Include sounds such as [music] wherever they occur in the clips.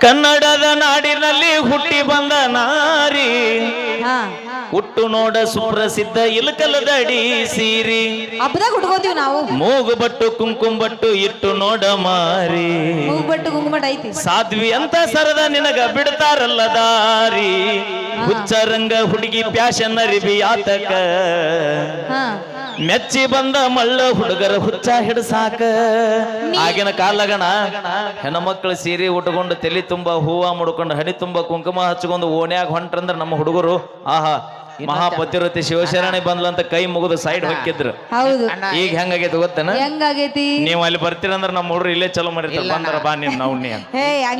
ಕನ್ನಡದ ನಾಡಿನಲ್ಲಿ ಹುಟ್ಟಿ ಬಂದ ನಾರಿ. ಹುಟ್ಟು ನೋಡ ಸುಪ್ರಸಿದ್ಧ ಇಲಕಲದಡಿ ಸೀರಿ. ಹಬ್ಬದಾಗ ಹುಡ್ಕೋತೀವಿ ನಾವು. ಮೂಗು ಬಟ್ಟು ಕುಂಕುಮ ಬಟ್ಟು ಇಟ್ಟು ನೋಡ ಮಾರಿ. ಐತಿ. ಸಾಧ್ವಿ ಅಂತ ಸರದ ನಿನಗ ಬಿಡ್ತಾರಲ್ಲ ದಾರಿ. ಹುಚ್ಚರಂಗ ಹುಡುಗಿ ಪ್ಯಾಶನ್ ಅರಿಬಿ ಆತಕ. ಮೆಚ್ಚಿ ಬಂದ ಮಳ್ಳ ಹುಡುಗರ ಹುಚ್ಚ ಹಿಡ್ಸಾಕ ಆಗಿನ ಕಾಲಗಣ ಹೆಣ್ಮಕ್ಳು ಸೀರೆ ಉಟ್ಕೊಂಡು ತಲೆ ತುಂಬ ಹೂವ ಮುಡ್ಕೊಂಡು ಹನಿ ತುಂಬ ಕುಂಕುಮ ಹಚ್ಕೊಂಡು ಓಣ್ಯಾಗ ಹೊಂಟ್ರಂದ್ರ ನಮ್ಮ ಹುಡುಗರು ಆಹಾ ಮಹಾಪತಿರತಿ ಶಿವಶರಣಿ ಬಂದ್ಲಂತ ಕೈ ಮುಗಿದು ಸೈಡ್ ಹಾಕಿದ್ರು ಹೌದು. ಈಗ ಹೆಂಗಾಗೈತಿ ಗೊತ್ತೇನ? ಹೆಂಗಾಗೈತಿ? ನೀವು ಅಲ್ಲಿ ಬರ್ತೀರಂದ್ರ ನಮ್ಮ ಹುಡುಗರು ಇಲ್ಲೇ ಚಲೋ ಮಾಡಿರ್ತಾರೆ. ಬಂದ್ರ ಬಾ ನೀನ್ ನಾವು ನೀ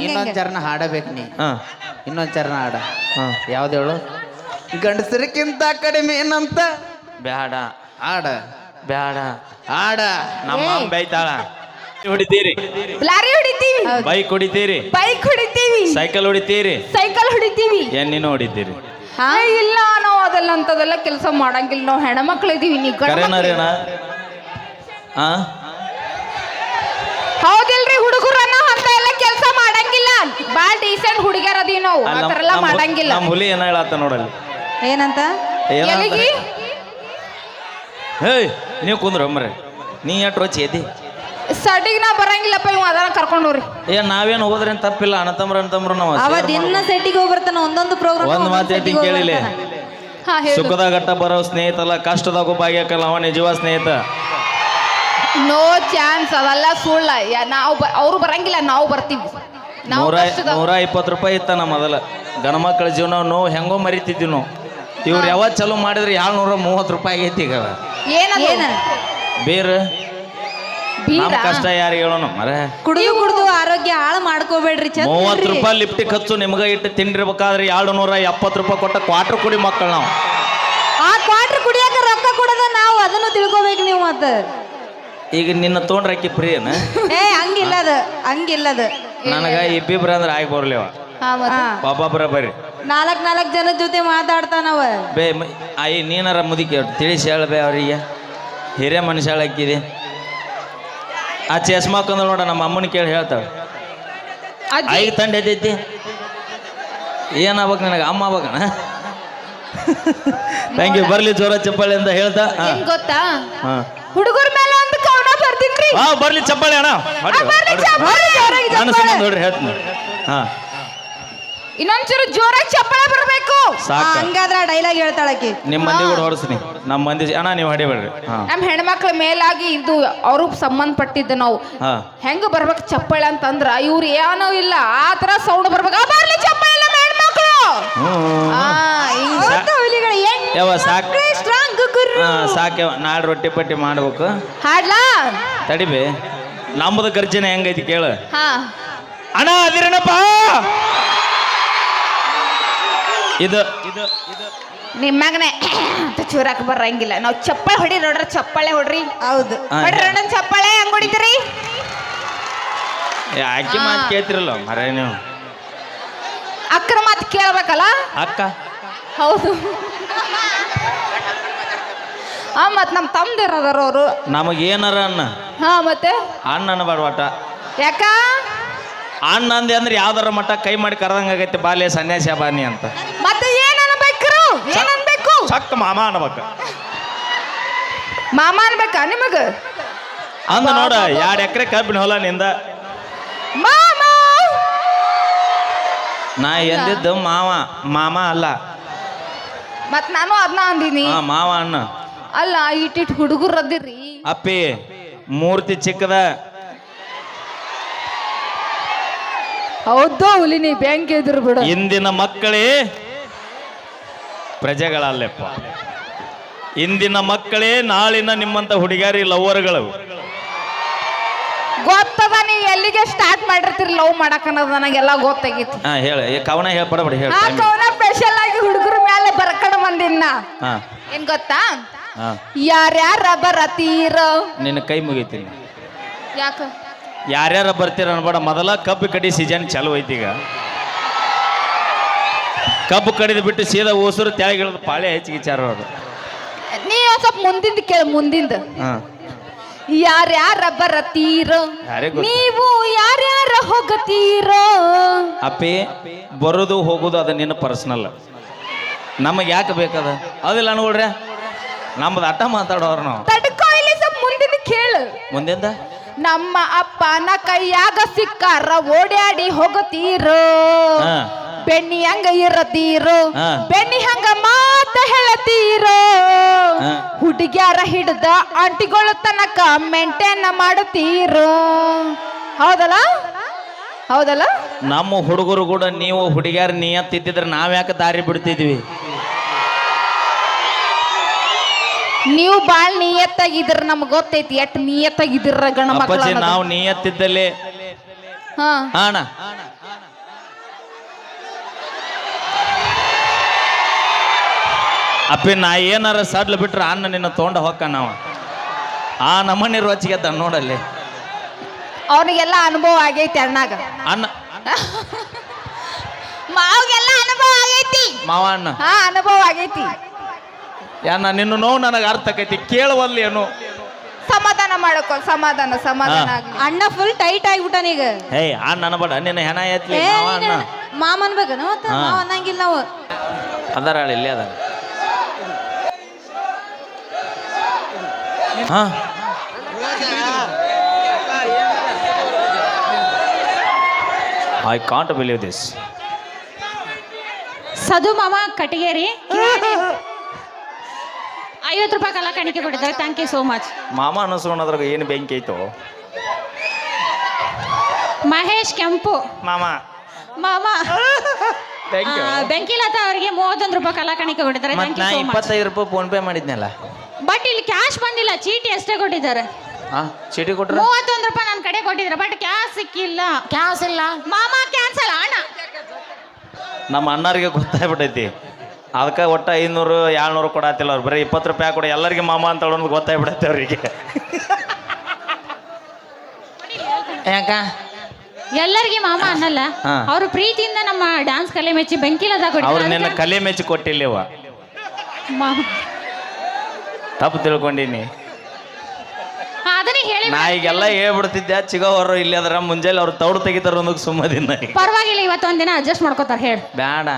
ಇನ್ನೊಂದ್ ಚರಣ ಹಾಡಬೇಕು ನೀ. ಹಾ. ಇನ್ನೊಂದ್ ಚರಣ ಹಾಡ. ಯಾವ್ದೇಳು ಯಾವ್ದು ಹೇಳು? ಗಂಡಸರಿಗಿಂತ ಕಡಿಮೆ ಏನಂತ? ಬ್ಯಾಡ. ಹಾಡ. ಬ್ಯಾಡ. ಆಡ ನಮ್ಮ ಅಮ್ಮ ಬೈತಾಳ. ಹೊಡಿತೀರಿ. ಲಾರಿ ಹೊಡಿತೀವಿ. ಬೈಕ್ ಹೊಡಿತೀರಿ. ಬೈಕ್ ಹೊಡಿತೀವಿ. ಸೈಕಲ್ ಹೊಡಿತೀರಿ. ಸೈಕಲ್ ಹೊಡಿತೀವಿ. ಎಣ್ಣಿನೂ ಹೊಡಿತೀರಿ. ಹಾ ಇಲ್ಲ ನಾವು ಅದೆಲ್ಲ ಅಂತದೆಲ್ಲ ಕೆಲಸ ಮಾಡಂಗಿಲ್ಲ. ನಾವು ಹೆಣ್ಮಕ್ಳು ಇದೀವಿ ನೀವು. ಕರೆನರೇನ ಹಾ ಹೌದಿಲ್ರಿ ಹುಡುಗರನ್ನ ಅಂತ ಎಲ್ಲ ಕೆಲಸ ಮಾಡಂಗಿಲ್ಲ. ಬಾಳ ಡೀಸೆಂಟ್ ಹುಡುಗಿಯರ್ ಅದೀವಿ ನಾವು. ಅಲ್ಲಿ ಆ ಥರ ಎಲ್ಲ ಮಾಡಂಗಿಲ್ಲ. ನಮ್ಮ ಹುಲಿ ಏನ ಹೇಳತ್ತ ನೋಡಲ್ಲಿ? ಏನಂತ? ಏನಂತ? ಎಲ್ಲಿಗಿ? ಹೇಯ್ ನೀವು ಕುಂದ್ರ ಮರೆ ನೀ ಎಟ್ ರೋಚಿ ಎದಿ? ಸಡಿಗೆ ನಾ ಬರಂಗಿಲ್ಲಪ್ಪ ಇವ್ ಅದನ್ನ ಕರ್ಕೊಂಡು ಹೋಗ್ರಿ. ಏ ನಾವೇನು ಹೋದ್ರೆ ತಪ್ಪಿಲ್ಲ ಅಣ್ಣತಮ್ರ ಅಣ್ಣತಮ್ರ ನಾವು ಅವ ದಿನ ಸೆಟ್ಟಿಗೆ ಹೋಗ್ಬರ್ತಾನ ಒಂದೊಂದು ಪ್ರೋಗ್ರಾಮ್ ಒಂದು ಮಾತು ಹೇಳಿ ಕೇಳಿಲ್ಲ ಹಾ ಹೇಳು. ಸುಖದಾಗಟ್ಟ ಬರೋ ಸ್ನೇಹಿತಲ್ಲ ಕಷ್ಟದಾಗ ಭಾಗ್ಯಕ್ಕಲ್ಲ ಅವ ನಿಜವ ಸ್ನೇಹಿತ. ನೋ ಚಾನ್ಸ್ ಅದೆಲ್ಲ ಸುಳ್ಳ. ನಾವು ಅವರು ಬರಂಗಿಲ್ಲ ನಾವು ಬರ್ತೀವಿ. ನಾವು ನೂರ ನೂರ ಇಪ್ಪತ್ತು ರೂಪಾಯಿ ಇತ್ತ ನಮ್ಮ ಮೊದಲ. ಗಣಮಕ್ಕಳ ಜೀವನ ನೋವು ಹೆಂಗೋ ಮರಿತಿದ್ವಿ ನಾವು. ಇವ್ರು ಯಾವತ್ ಚಲೋ ಮಾಡಿದ್ರೆ ಏಳ್ನೂರ ಮೂವತ್ತು ರೂಪಾಯಿ ಆಗೈತಿ ಈಗ. ಏನ? ಬೇರೆ. ಕಷ್ಟ ಯಾರು ಹೇಳೋಣ ಮರೇ. ಕುಡಿದು ಕುಡಿದು ಆರೋಗ್ಯ ಹಾಳು ಮಾಡ್ಕೋಬೇಡ್ರಿ ಮೂವತ್ತು ರೂಪಾಯಿ ಲಿಫ್ಟ್ ಖರ್ಚು ನಿಮ್ಗೆ ಇಟ್ಟು ತಿಂಡಿರ್ಬೇಕಾದ್ರೆ ಎರಡು ನೂರ ಎಪ್ಪತ್ತು ರೂಪಾಯಿ ಕೊಟ್ಟ ಕ್ವಾಟ್ರ್ ಕುಡಿ ಮಕ್ಕಳು ನಾವು. ಆ ಕ್ವಾಟ್ರ್ ಕುಡಿಯಕ್ಕೆ ರೊಕ್ಕ ಕೊಡೋದ ನಾವು ಅದನ್ನು ತಿಳ್ಕೊಬೇಕು ನೀವು ಮತ್ತ. ಈಗ ನಿನ್ನ ತೊಗೊಂಡ್ರೆ ಆಕಿ ಪ್ರಿಯನ ಏ ಹಂಗಿಲ್ಲ ಅದು ಹಂಗಿಲ್ಲ ಅದು ನನಗ ಇಬ್ಬಿಬ್ರ ಅಂದ್ರೆ ಆಗಿ ಬರ್ಲಿವ ಹಾ ಬರ ಒಬ್ಬೊಬ್ಬರ ಬರ್ರಿ. ನಾಲ್ಕ್ ನಾಲ್ಕ್ ಜನ ಜೊತೆ ಮಾತಾಡ್ತಾನವ ಬೇ ಮ- ಆಯಿ ನೀನಾರ ಮುದುಕಿ ತಿಳಿಸಿ ಹೇಳ್ಬೇ ಅವರಿಗೆ. ಹಿರಿಯ ಮನುಷ್ಯ ಹಾಕಿದೆ ಆ ಚಸ್ಮಾ ಹಾಕೊಂಡ್ ನೋಡ ನಮ್ಮ ಅಮ್ಮನ ಕೇಳಿ ಹೇಳ್ತಾಳೆ. ಅಜ್ಜಿ. ಐದು ತಂಡ ಎದ್ದೈತಿ. ಏನಾಗ್ಬೇಕು ನನಗೆ? ಅಮ್ಮ ಆಗ್ಬೇಕಣ ಥ್ಯಾಂಕ್ [laughs] ಯು ಬರ್ಲಿ ಜೋರ ಚಪ್ಪಾಳೆ ಅಂತ ಹೇಳ್ತಾ. ಏನ್ ಗೊತ್ತಾ? ಹಾಂ. ಹುಡುಗರ ಮೇಲೆ ಒಂದು ಕವನ ಬರ್ತೀನಿ ಹಾ ಬರ್ಲಿ ಚಪ್ಪಾಳೆ ಅಣ್ಣ. ಹೊಡ್ರಿ, ಹೊಡ್ರಿ. ಸಂಬಂಧ ನೋಡ್ರಿ ಹೇಳ್ತೀನಿ. ಹಾ. ಇನ್ನೊಂಚೂರು ಜೋರಾಗಿ ಚಪ್ಪಳ ಬರಬೇಕು. ಹಂಗಾದ್ರೆ ಹಂಗಾದ್ರ ಡೈಲಾಗ್ ಹೇಳ್ತಾಳಕಿ ನಿಮ್ಮ ಮಂದಿ ಕೂಡ ಹೊರಸ್ನಿ ನಮ್ಮ ಮಂದಿ ಅಣ್ಣ ನೀವು ಹೊಡಿಬೇಡ್ರಿ. ಹಾ. ನಮ್ಮ ಹೆಣ್ಮಕ್ಳ ಮೇಲಾಗಿ ಇದು ಅವ್ರಿಗೆ ಸಂಬಂಧಪಟ್ಟಿದ್ದ ನಾವು. ಹಾ. ಹೆಂಗ ಬರ್ಬೇಕು ಚಪ್ಪಳ ಅಂತಂದ್ರ ಇವ್ರು ಏನೋ ಇಲ್ಲ ಆ ತರ ಸೌಂಡ್ ಬರ್ಬೇಕು. ಆ, ಬರ್ಲಿ ಚಪ್ಪಳ ನಮ್ಮ ಹೆಣ್ಮಕ್ಳು. ಹ್ಮ್ ಆ, ಹಿಂಗ್ ಯಾವ ಸಾಕ್. ಸ್ಟ್ರಾಂಗ್ ಗುರು ಹಾ ಸಾಕ್ ನಾಳೆ ರೊಟ್ಟಿ ಪಟ್ಟಿ ಮಾಡ್ಬೇಕು. ಹಾಡ್ಲಾ? ತಡಿಬೇ. ನಮ್ಮದು ಗರ್ಜನೆ ಹೆಂಗೈತಿ ಕೇಳು. ಹಾ. ಅಣ್ಣ ಅದಿರೇನಪ್ಪ ಇದು ನಿಮ್ಮಗನೆ ಚೂರಾಕ್ ಬರಂಗಿಲ್ಲ. ನಾವು ಚಪ್ಪಳೆ ಹೊಡಿ ನೋಡ್ರಿ ಚಪ್ಪಳೆ ಹೊಡ್ರಿ. ಹೌದು. ಹಾ, ಹೊಡ್ರಿ ಅಣ್ಣನ ಚಪ್ಪಳೆ ಹೆಂಗ್ ಹೊಡಿತೀರಿ? ಯಾಕೆ ಅಕ್ಕಿ ಮಾತು ಕೇಳ್ತಿರಲ್ಲ ಮರ ನೀವು. ಅಕ್ಕನ ಮಾತು ಕೇಳ್ಬೇಕಲ್ಲ? ಅಕ್ಕ. ಹೌದು. ಆ ಮತ್ ನಮ್ಮ ತಮ್ದಿರದಾರ ಅವರು. ನಮಗೇನಾರ ಏನಾರ ಅನ್ನ. ಹಾ ಮತ್ತೆ? ಅಣ್ಣನ ಬಡವಾಟ ಯಾಕ? ಅಣ್ಣ ಅಂದೆ ಅಂದ್ರೆ ಯಾವ್ದಾರ ಮಟ್ಟ ಕೈ ಮಾಡಿ ಕರೆದಂಗ ಆಗೈತೆ ಬಾಲ್ಯ ಸನ್ಯಾಸಿ ಬಾನಿ ಅಂತ. ಮತ್ತೆ ಏನ್ ಅನ್ಬೇಕ್ರು? ಏನ್ ಅನ್ಬೇಕು? ಚಕ್ಕ ಮಾಮ ಅನ್ಬೇಕ. ಮಾಮ ಅನ್ಬೇಕಾ ನಿಮಗ? ಅಂದ ನೋಡ ಎರಡು ಎಕರೆ ಕಬ್ಬಿನ ಹೊಲ ನಿಂದ. ಮಾಮ! ನಾ ಎಂದಿದ್ದು ಮಾವ ಮಾಮ ಅಲ್ಲ. ಮತ್ ನಾನು ಅದನ್ನ ಅಂದಿನಿ. ಹಾ ಮಾವ ಅಣ್ಣ. ಅಲ್ಲ ಇಟ್ಟಿಟ್ ಹುಡುಗರು ಅದಿರಿ. ಅಪ್ಪಿ ಮೂರ್ತಿ ಚಿಕ್ಕದ ಹೌದು ಹುಲಿ ನೀ ಬ್ಯಾಂಕ್ ಎದುರು ಬಿಡು. ಇಂದಿನ ಮಕ್ಕಳೇ ಪ್ರಜೆಗಳಲ್ಲಪ್ಪ. ಇಂದಿನ ಮಕ್ಕಳೇ ನಾಳಿನ ನಿಮ್ಮಂತ ಹುಡುಗಾರಿ ಲವ್ವರ್ಗಳು ಗೊತ್ತದ ನೀ ಎಲ್ಲಿಗೆ ಸ್ಟಾರ್ಟ್ ಮಾಡಿರ್ತೀರಿ ಲವ್ ಮಾಡಕ್ ಅನ್ನೋದು ನನಗೆಲ್ಲ ಗೊತ್ತಾಗಿತ್ತು ಹಾ ಹೇಳ ಈ ಕವನ ಹೇಳ ಬಿಡಿ ಹೇಳ ಆ ಕವನ. ಸ್ಪೆಷಲ್ ಆಗಿ ಹುಡುಗರ ಮೇಲೆ ಬರ್ಕಡ ಬಂದಿನ್ನ. ಹಾ. ಏನ್ ಗೊತ್ತಾ? ಹಾ. ಯಾರ್ಯಾರ ಬರತೀರ. ನಿನ್ನ ಕೈ ಮುಗಿತೀನಿ. ಯಾಕ? ಯಾರ್ಯಾರ ಬರ್ತೀರ ಅನ್ಬೇಡ ಮೊದಲ ಕಬ್ಬು ಕಡಿ ಸೀಸನ್ ಚಾಲು ಐತಿ ಈಗ. ಕಬ್ಬು ಕಡಿದು ಬಿಟ್ಟು ಸೀದಾ ಓಸರು ತೆಳಗಿಳಿದು ಪಾಳೆ ಹೆಚ್ಚಿಗೆ ಅವರು ನೀ ಸ್ವಲ್ಪ ಮುಂದಿಂದ ಕೇಳ ಮುಂದಿಂದ. ಹಾ. ಯಾರ್ಯಾರ ಬರತೀರೋ? ಯಾರಿಗ್ ಗೊತ್ತು? ನೀವು ಯಾರ್ಯಾರ ಹೋಗತೀರೋ? ಅಪ್ಪಿ ಬರೋದು ಹೋಗೋದು ಅದು ನಿನ್ನ ಪರ್ಸನಲ್ ನಮಗೆ ಯಾಕೆ ಬೇಕದ? ಅದಿಲ್ಲ ಅನ್ಕೊಳ್ರಿ ನಮ್ದು ಅಟ್ಟ ಮಾತಾಡೋರು ನಾವು. ಮುಂದಿಂದ ಇಲ್ಲಿ ಸ್ವಲ್ಪ ಮುಂದಿನ ಕೇಳು. ಮುಂದಿಂದ? ನಮ್ಮ ಅಪ್ಪನ ಕೈಯಾಗ ಸಿಕ್ಕಾರ ಓಡ್ಯಾಡಿ ಹೋಗತೀರೋ? ಹಾ. ಬೆಣ್ಣಿ ಹಂಗ ಇರತೀರೋ? ಹಾ. ಬೆಣ್ಣಿ ಹಂಗ ಮಾತ ಹೇಳತೀರೋ? ಹಾ. ಹುಡುಗ್ಯಾರ ಹಿಡ್ದ ಆಂಟಿಗಳ ತನಕ ಮೇಂಟೈನ್ ಮಾಡುತ್ತೀರೋ? ಹೌದಲ್ಲ? ಹೌದಲ್ಲ? ನಮ್ಮ ಹುಡುಗರು ಕೂಡ ನೀವು ಹುಡುಗಿಯರ್ ನಿಯತ್ತಿದ್ರೆ ನಾವ್ಯಾಕೆ ದಾರಿ ಬಿಡ್ತಿದ್ವಿ? ನೀವು ಬಾಳ್ ನಿಯತ್ತಾಗಿದ್ರ ನಮ್ಗೆ ಗೊತ್ತೈತಿ ಎಟ್ ನಿಯತ್ತಾಗಿದ್ರ ಗಣ ಅಪ್ಪಾಜಿ ಮಕ್ಕಳು ನಾವು ನಿಯತ್ತಿದ್ದಲ್ಲಿ ಹಾ. ಅಣ್ಣ ಅಪ್ಪಿ ನಾ ಏನಾರ ಸಡ್ಲು ಬಿಟ್ರೆ ಅನ್ನ ನಿನ್ನ ತೊಗೊಂಡ ಹೋಗ ನಾವು. ಆ ನಮ್ಮನೆ ರೋಚಿಗೆ ಅದ ನೋಡಲ್ಲಿ. ಅವ್ರಿಗೆಲ್ಲ ಅನುಭವ ಆಗೈತಿ ಅಣ್ಣಾಗ. ಅನ್ನ ಮಾವ್ಗೆಲ್ಲ ಅನುಭವ ಆಗೈತಿ. ಮಾವ ಅಣ್ಣ. ಹಾ ಅನುಭವ ಆಗೈತಿ. ಯಾನ ನಿನ್ನ ನೋವು ನನಗೆ ಅರ್ಥ ಆಕೈತಿ ಕೇಳುವಲ್ಲಿ ಏನು? ಸಮಾಧಾನ ಮಾಡಕೋ ಸಮಾಧಾನ ಸಮಾಧಾನ. ಆಗ್ಲಿ. ಅಣ್ಣ ಫುಲ್ ಟೈಟ್ ಆಗಿಬಿಟ್ಟಾನೀಗ ಏಯ್ ಅಣ್ಣ ಬಡ ನಿನ್ನ ಹೆಣ ಎತ್ಲಿ ಏ ಮಾವ ಅಣ್ಣ ಮಾಮ ಅನ್ಬೇಕನ ಮತ್ತ ಹಾ. ಮಾವ ಅನ್ನಂಗಿಲ್ಲ ನಾವು ಅದರ ಇಲ್ಲಿ ಇಲ್ಲೇ ಅದಾರ ಹಾ. ಐ ಕಾಂಟ್ ಬಿಲೀವ್ ದಿಸ್ ಸದು ಮಾಮ ಕಟಗೇರಿ ಐವತ್ತು ರೂಪಾಯಿ ಕಲಾ ಕಾಣಿಕೆ ಕೊಟ್ಟಿದ್ದಾರೆ. ಥ್ಯಾಂಕ್ ಯು ಸೋ ಮಚ್ ಮಾಮ ಅನ್ನಿಸ್ಕೊಂಡ್ರಾಗ ಏನು ಬೆಂಕಿ ಐತೋ ಮಹೇಶ್ ಕೆಂಪು. ಮಾಮ. ಮಾಮ. ಥ್ಯಾಂಕ್ ಯು ಆ, ಬೆಂಕಿಲತಾ ಅವರಿಗೆ ಮೂವತ್ತೊಂದು ರೂಪಾಯಿ ಕಲಾ ಕಾಣಿಕೆ ಕೊಟ್ಟಿದ್ದಾರೆ. ಮತ್ತೆ ಥ್ಯಾಂಕ್ ನಾ ಯು ಸೋ ಮಚ್ ಇಪ್ಪತ್ತೈದು ರೂಪಾಯಿ ಫೋನ್ ಪೇ ಮಾಡಿದ್ನಲ್ಲ? ಬಟ್ ಇಲ್ಲಿ ಕ್ಯಾಶ್ ಬಂದಿಲ್ಲ. ಚೀಟಿ ಅಷ್ಟೇ ಕೊಟ್ಟಿದ್ದಾರೆ. ಆ ಚೀಟಿ ಕೊಟ್ಟರು ಮೂವತ್ತೊಂದು ರೂಪಾಯಿ ನನ್ನ ಕಡೆ ಕೊಟ್ಟಿದ್ರು ಬಟ್ ಕ್ಯಾಶ್ ಸಿಕ್ಕಿಲ್ಲ. ಕ್ಯಾಶ್ ಇಲ್ಲ. ಮಾಮ ಕ್ಯಾನ್ಸಲ್ ಅಣ್ಣ. ನಮ್ಮ ಅಣ್ಣರಿಗೆ ಗೊತ್ತಾಗ್ಬಿಟ್ಟೈತಿ. ಅದಕ್ಕೆ ಒಟ್ಟು ಐನೂರು ಏಳ್ನೂರು ಕೊಡತ್ತಿಲ್ಲ ಅವ್ರು. ಬರೀ ಇಪ್ಪತ್ತು ರೂಪಾಯಿ ಕೊಡಿ. ಎಲ್ಲರಿಗೆ ಮಾಮ ಅಂತ ಹೇಳೋದು ಗೊತ್ತಾಗ್ಬಿಡತ್ತೆ ಅವರಿಗೆ. ಯಾಕ ಎಲ್ಲರಿಗೆ ಮಾಮ ಅನ್ನಲ್ಲ. ಹಾ. ಅವರು ಪ್ರೀತಿಯಿಂದ ನಮ್ಮ ಡ್ಯಾನ್ಸ್ ಕಲೆ ಮೆಚ್ಚಿ ಬೆಂಕಿಲದ ಅವ್ರು ನಿನ್ನ ಕಲೆ ಮೆಚ್ಚಿ ಕೊಟ್ಟಿಲ್ಲವ ತಪ್ಪು ತಿಳ್ಕೊಂಡಿನಿ. ಅದನ್ನೇ ಹೇಳಿ ನಾ ಈಗೆಲ್ಲ ಹೇಳ್ಬಿಡ್ತಿದ್ದೆ ಚಿಗವರು ಇಲ್ಲಿ ಅದ್ರ ಮುಂಜಾನೆ ಅವ್ರು ತೌಡು ತೆಗಿತಾರ ಅನ್ನೋದು ಸುಮ್ಮದಿಂದ ಪರವಾಗಿಲ್ಲ ಇವತ್ತು ಒಂದಿನ ಅಡ್ಜಸ್ಟ್ ಮಾಡ್ಕೋತಾರೆ ಹೇಳಿ. ಬ್ಯಾಡ.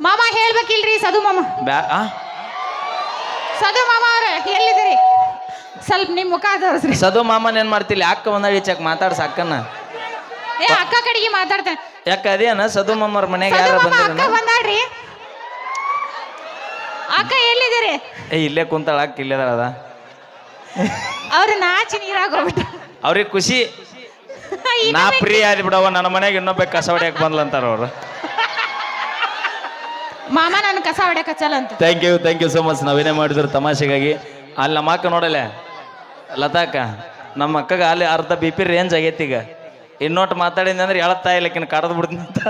ಮಾಮ ಹೇಳ್ಬೇಕಿಲ್ರಿ ಸದು ಮಾಮ. ಬ್ಯಾ ಆ? ಸದು ಮಾಮ ಅವ್ರೆ ಎಲ್ಲಿದ್ದೀರಿ? ಸ್ವಲ್ಪ ನಿಮ್ ಮುಖ ತೋರಿಸ್ರಿ. ಸದು ಮಾಮನ್ ಏನ್ ಮಾಡ್ತಿಲ್ಲ? ಅಕ್ಕ ಒಂದಾಡಿ ಈಚಕ್ ಮಾತಾಡ್ಸ ಅಕ್ಕನ? ಏ ಅಕ್ಕ ಕಡೆಗೆ ಮಾತಾಡ್ತೇನೆ. ಯಾಕ ಅದೇನ? ಸದು ಮಾಮರ ಮನೆಗೆ ಸದು ಯಾರ ಮಾಮ ಅಕ್ಕ ಬಂದಾಡ್ರಿ ಅಕ್ಕ ಎಲ್ಲಿದ್ದೀರಿ? ಏ ಇಲ್ಲೇ ಕುಂತಾಳ ಅಕ್ಕ ಇಲ್ಲೇ ಅದ. ಅವ್ರು ನಾಚಿ ನೀರಾಗ ಹೋಗ್ಬಿಟ್ಟು ಅವ್ರಿಗೆ ಖುಷಿ. [laughs] ನಾ ಪ್ರೀ ಆದ್ಬಿಡವ ನನ್ನ ಮನೆಗೆ ಇನ್ನೊಬ್ಬ ಕಸ ಹೊಡ್ಯಾಕ ಬಂದ್ಲಂತಾರ ಅವ್ರು. ಮಾಮ, ನಾನು ಕಸ ಹೊಡೆ ಹಚ್ಚಲ್ಲ ಅಂತ. Thank you thank you so much ನಾವೇನೇ ಮಾಡಿದ್ರು ತಮಾಷೆಗಾಗಿ. ಅಲ್ಲಿ ನಮ್ಮ ಅಕ್ಕ ನೋಡಲೆ. ಲತಾಕ ನಮ್ಮ ಅಕ್ಕಗೆ ಅಲ್ಲಿ ಅರ್ಧ ಬಿ ಪಿ ರೇಂಜ್ ಆಗೈತಿ ಈಗ. ಇನ್ನೊಟ್ಟು ಮಾತಾಡಿದ್ದೆ ಅಂದ್ರೆ ಹೇಳತ್ತಾ ಇಲ್ಲಕ್ಕಿನ ಕಡ್ದು ಬಿಡ್ತೀನಿ ಅಂತ.